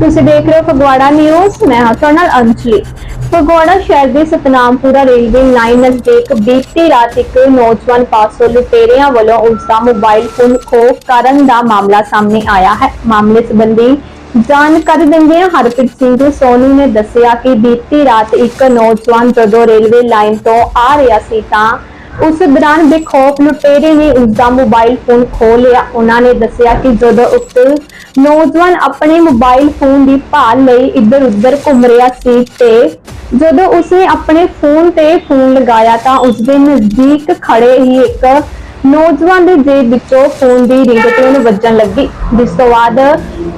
ਤੁਸੀਂ ਦੇਖ ਰਹੇ ਹੋ ਫਗਵਾੜਾ ਨਿਊਜ਼, ਮੈਂ ਹਾਂ ਤੁਹਾਡੇ ਨਾਲ ਫਗਵਾੜਾ ਸ਼ਹਿਰ ਦੇ ਸਤਨਾਮਪੁਰਾ ਰੇਲਵੇ ਲਾਈਨ ਨਜ਼ਦੀਕ ਬੀਤੀ ਰਾਤ ਇੱਕ ਨੌਜਵਾਨ ਪਾਸੋਂ ਲੁਟੇਰਿਆਂ ਵੱਲੋਂ ਉਸ ਦਾ ਮੋਬਾਈਲ ਫੋਨ ਖੋਹ ਕਰਨ ਦਾ ਮਾਮਲਾ ਸਾਹਮਣੇ ਆਇਆ ਹੈ। ਮਾਮਲੇ ਸੰਬੰਧੀ ਜਾਣਕਾਰੀ ਦਿੰਦਿਆਂ ਹਰਪ੍ਰੀਤ ਸਿੰਘ ਸੋਨੀ ਨੇ ਦੱਸਿਆ ਕਿ ਬੀਤੀ ਰਾਤ ਇੱਕ ਨੌਜਵਾਨ ਜਦੋਂ ਰੇਲਵੇ ਲਾਈਨ ਤੋਂ ਆ ਰਿਹਾ ਸੀ ਤਾਂ ਉਸ ਦੌਰਾਨ ਬੇਖੌਫ ਲੁਟੇਰੇ ਨੇ ਉਸ ਦਾ ਮੋਬਾਈਲ ਫੋਨ ਖੋਹ ਲਿਆ। ਉਹਨਾਂ ਨੇ ਦੱਸਿਆ ਕਿ ਜਦੋਂ ਉਕਤ ਨੌਜਵਾਨ ਆਪਣੇ ਮੋਬਾਈਲ ਫੋਨ ਦੀ ਭਾਲ ਲਈ ਇੱਧਰ ਉੱਧਰ ਘੁੰਮ ਰਿਹਾ ਸੀ ਤੇ ਜਦੋਂ ਉਸਨੇ ਆਪਣੇ ਫੋਨ ਤੇ ਫੋਨ ਲਗਾਇਆ ਤਾਂ ਉਸ ਦੇ ਨਜ਼ਦੀਕ ਖੜੇ ਹੀ ਇੱਕ ਨੌਜਵਾਨ ਦੇ ਜੇਬ ਵਿੱਚੋਂ ਫੋਨ ਦੀ ਰਿੰਗਟੋਨ ਵੱਜਣ ਲੱਗੀ। ਜਿਸ ਤੋਂ ਬਾਅਦ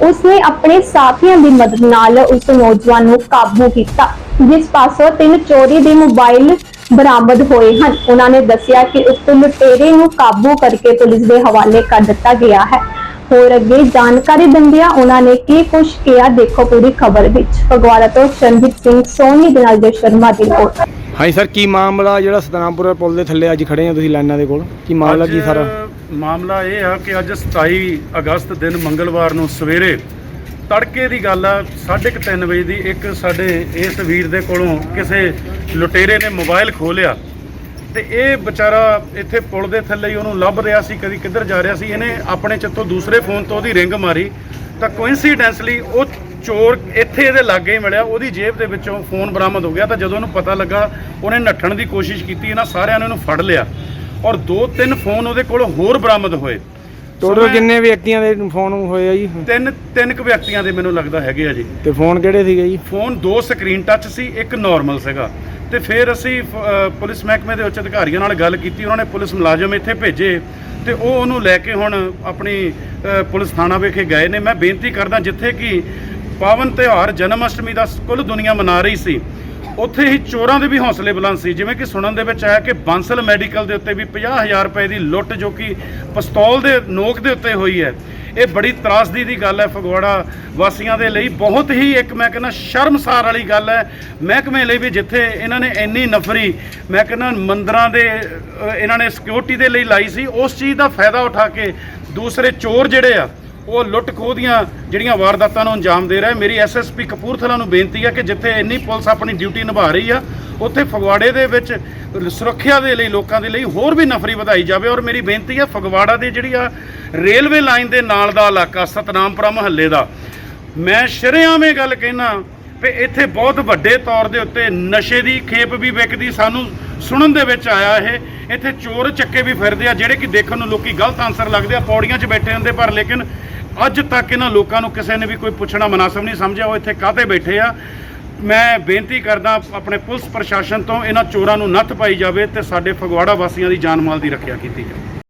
ਉਸਨੇ ਆਪਣੇ ਸਾਥੀਆਂ ਦੀ ਮਦਦ ਨਾਲ ਉਸ ਨੌਜਵਾਨ ਨੂੰ ਕਾਬੂ ਕੀਤਾ। ਜਿਸ ਪਾਸੋਂ ਤਿੰਨ ਚੋਰੀ ਦੇ ਮੋਬਾਈਲ ਬਰਾਮਦ ਹੋਏ ਹਨ। ਉਹਨਾਂ ਨੇ ਦੱਸਿਆ ਕਿ ਉਕਤ ਲੁਟੇਰੇ ਨੂੰ ਕਾਬੂ ਕਰਕੇ ਪੁਲਿਸ ਦੇ ਹਵਾਲੇ ਕਰ ਦਿੱਤਾ ਗਿਆ ਹੈ। ਹੋਰ ਅੱਗੇ ਜਾਣਕਾਰੀ ਦਿੰਦਿਆਂ ਉਹਨਾਂ ਨੇ ਕੀ ਕੁਝ ਕਿਹਾ ਦੇਖੋ ਪੂਰੀ ਖਬਰ ਵਿੱਚ। ਫਗਵਾੜਾ ਤੋਂ ਸ਼ਰਨਜੀਤ ਸਿੰਘ ਸੋਨੀ ਦੇ ਨਾਲ ਜੋ ਸ਼ਰਮਾ ਦੀ ਰਿਪੋਰਟ। ਹਾਂਜੀ ਸਰ ਕੀ ਮਾਮਲਾ ਜਿਹੜਾ ਸਤਨਾਮਪੁਰਾ ਪੁਲ ਦੇ ਥੱਲੇ ਅੱਜ ਖੜੇ ਆ ਤੁਸੀਂ ਲਾਈਨਾਂ ਦੇ ਕੋਲ? ਕੀ ਮਾਮਲਾ ਕੀ ਸਾਰਾ? ਮਾਮਲਾ ਇਹ ਆ ਕਿ ਅੱਜ 27 ਅਗਸਤ ਦਿਨ ਮੰਗਲਵਾਰ ਨੂੰ ਸਵੇਰੇ ਤੜਕੇ ਦੀ ਗੱਲ ਆ 3:30 ਵਜੇ ਦੀ ਇੱਕ ਸਾਡੇ ਇਸ ਵੀਰ ਦੇ ਕੋਲੋਂ ਕਿਸੇ ਲੁਟੇਰੇ ਨੇ ਮੋਬਾਈਲ ਖੋਲਿਆ ਤੇ ਇਹ ਵਿਚਾਰਾ ਇੱਥੇ ਪੁਲ ਦੇ ਥੱਲੇ ਹੀ ਉਹਨੂੰ ਲੱਭ ਰਿਹਾ ਸੀ, ਕਦੀ ਕਿੱਧਰ ਜਾ ਰਿਹਾ ਸੀ, ਇਹਨੇ ਆਪਣੇ ਚੱਤੋਂ ਦੂਸਰੇ ਫੋਨ ਤੋਂ ਉਹਦੀ ਰਿੰਗ ਮਾਰੀ। ਤਾਂ ਕੋਇਨਸੀਡੈਂਸਲੀ ਉਹ ਚੋਰ ਇੱਥੇ ਇਹਦੇ ਲਾਗੇ ਹੀ ਮਿਲਿਆ, ਉਹਦੀ ਜੇਬ ਦੇ ਵਿੱਚੋਂ ਫੋਨ ਬਰਾਮਦ ਹੋ ਗਿਆ। ਤਾਂ ਜਦੋਂ ਉਹਨੂੰ ਪਤਾ ਲੱਗਾ, ਉਹਨੇ ਨੱਠਣ ਦੀ ਕੋਸ਼ਿਸ਼ ਕੀਤੀ, ਇਹਨਾਂ ਸਾਰਿਆਂ ਨੇ ਉਹਨੂੰ ਫੜ ਲਿਆ। ਔਰ ਦੋ ਤਿੰਨ ਫੋਨ ਉਹਦੇ ਕੋਲ ਹੋਰ ਬਰਾਮਦ ਹੋਏ। ਟੋਟਲ ਕਿੰਨੇ ਵਿਅਕਤੀਆਂ ਦੇ ਫੋਨ ਹੋਏ ਆ ਜੀ? ਤਿੰਨ ਤਿੰਨ ਕੁ ਵਿਅਕਤੀਆਂ ਦੇ ਮੈਨੂੰ ਲੱਗਦਾ ਹੈਗੇ ਆ ਜੀ। ਤੇ ਫੋਨ ਕਿਹੜੇ ਸੀਗੇ ਜੀ? ਫੋਨ ਦੋ ਸਕਰੀਨ ਟੱਚ ਸੀ ਇੱਕ ਨਾਰਮਲ ਸੀਗਾ। ਤੇ ਫਿਰ ਅਸੀਂ ਅ, ਪੁਲਿਸ ਮਹਿਕਮੇ ਦੇ ਉੱਚ ਅਧਿਕਾਰੀਆਂ ਨਾਲ ਗੱਲ ਕੀਤੀ ਉਹਨਾਂ ਨੇ ਪੁਲਿਸ ਮੁਲਾਜ਼ਮ ਇੱਥੇ ਭੇਜੇ। ਤੇ ਉਹ ਉਹਨੂੰ ਲੈ ਕੇ ਹੁਣ ਆਪਣੀ ਅ, ਪੁਲਿਸ ਥਾਣਾ ਵਿਖੇ ਗਏ ਨੇ। ਮੈਂ ਬੇਨਤੀ ਕਰਦਾ ਜਿੱਥੇ ਕਿ ਪਾਵਨ ਤਿਉਹਾਰ ਜਨਮ ਅਸ਼ਟਮੀ ਦਾ ਕੁੱਲ ਦੁਨੀਆ ਮਨਾ ਰਹੀ ਸੀ ਉੱਥੇ ਹੀ ਚੋਰਾਂ ਦੇ ਵੀ ਹੌਸਲੇ ਬੁਲੰਦ ਸੀ। ਜਿਵੇਂ ਕਿ ਸੁਣਨ ਦੇ ਵਿੱਚ ਆਇਆ ਕਿ ਬਾਂਸਲ ਮੈਡੀਕਲ ਦੇ ਉੱਤੇ ਵੀ 50000 ਰੁਪਏ ਦੀ ਲੁੱਟ ਜੋ ਕਿ ਪਿਸਤੌਲ ਦੇ ਨੋਕ ਦੇ ਉੱਤੇ ਹੋਈ ਹੈ। ਇਹ ਬੜੀ ਤਰਾਸਦੀ ਦੀ ਗੱਲ ਹੈ ਫਗਵਾੜਾ ਵਾਸੀਆਂ ਦੇ ਲਈ। ਬਹੁਤ ਹੀ ਇੱਕ ਮੈਂ ਕਹਿੰਦਾ ਸ਼ਰਮਸਾਰ ਵਾਲੀ ਗੱਲ ਹੈ। ਮਹਿਕਮੇ ਲਈ ਵੀ ਜਿੱਥੇ ਇਹਨਾਂ ਨੇ ਇੰਨੀ ਨਫਰੀ, ਮੈਂ ਕਹਿੰਦਾ ਮੰਦਰਾਂ ਦੇ ਇਹਨਾਂ ਨੇ ਸਿਕਿਉਰਿਟੀ ਦੇ ਲਈ ਲਾਈ ਸੀ, ਉਸ ਚੀਜ਼ ਦਾ ਫਾਇਦਾ ਉਠਾ ਕੇ ਦੂਸਰੇ ਚੋਰ ਜਿਹੜੇ ਆ ਉਹ ਲੁੱਟ ਖੋਹ ਦੀਆਂ ਜਿਹੜੀਆਂ ਵਾਰਦਾਤਾਂ ਨੂੰ ਅੰਜਾਮ ਦੇ ਰਿਹਾ ਮੇਰੀ ਐਸਐਸਪੀ ਕਪੂਰਥਲਾ ਨੂੰ ਬੇਨਤੀ ਹੈ ਕਿ ਜਿੱਥੇ ਇੰਨੀ ਪੁਲਿਸ ਆਪਣੀ ਡਿਊਟੀ ਨਿਭਾ ਰਹੀ ਆ, ਉੱਥੇ ਫਗਵਾੜੇ ਦੇ ਵਿੱਚ ਸੁਰੱਖਿਆ ਦੇ ਲਈ, ਲੋਕਾਂ ਦੇ ਲਈ ਹੋਰ ਵੀ ਨਫਰੀ ਵਧਾਈ ਜਾਵੇ। ਔਰ ਮੇਰੀ ਬੇਨਤੀ ਹੈ, ਫਗਵਾੜਾ ਦੀ ਜਿਹੜੀ ਆ ਰੇਲਵੇ ਲਾਈਨ ਦੇ ਨਾਲ ਦਾ ਇਲਾਕਾ, ਸਤਨਾਮਪੁਰਾ ਮਹੱਲੇ ਦਾ, ਮੈਂ ਸ਼ਰੇਆਮ ਇਹ ਗੱਲ ਕਹਿਣਾ ਵੀ ਇੱਥੇ ਬਹੁਤ ਵੱਡੇ ਤੌਰ ਦੇ ਉੱਤੇ ਨਸ਼ੇ ਦੀ ਖੇਪ ਵੀ ਵਿਕਦੀ, ਸਾਨੂੰ ਸੁਣਨ ਦੇ ਵਿੱਚ ਆਇਆ ਇਹ। ਇੱਥੇ ਚੋਰ ਚੱਕੇ ਵੀ ਫਿਰਦੇ ਆ, ਜਿਹੜੇ ਕਿ ਦੇਖਣ ਨੂੰ ਲੋਕੀ ਗਲਤ ਆਨਸਰ ਲੱਗਦੇ ਆ, ਪੌੜੀਆਂ 'ਚ ਬੈਠੇ ਹੁੰਦੇ, ਪਰ ਲੇਕਿਨ ਅੱਜ ਤੱਕ ਇਹਨਾਂ ਲੋਕਾਂ ਨੂੰ ਕਿਸੇ ਨੇ ਵੀ ਕੋਈ ਪੁੱਛਣਾ ਮਨਾਸਬ ਨਹੀਂ ਸਮਝਿਆ, ਉਹ ਇੱਥੇ ਕਾਹਤੇ ਬੈਠੇ ਆ। ਮੈਂ ਬੇਨਤੀ ਕਰਦਾ ਆਪਣੇ ਪੁਲਿਸ ਪ੍ਰਸ਼ਾਸਨ ਤੋਂ ਇਹਨਾਂ ਚੋਰਾਂ ਨੂੰ ਨੱਥ ਪਾਈ ਜਾਵੇ ਤੇ ਸਾਡੇ ਫਗਵਾੜਾ ਵਾਸੀਆਂ ਦੀ ਜਾਨ ਮਾਲ ਦੀ ਰੱਖਿਆ ਕੀਤੀ ਜਾਵੇ।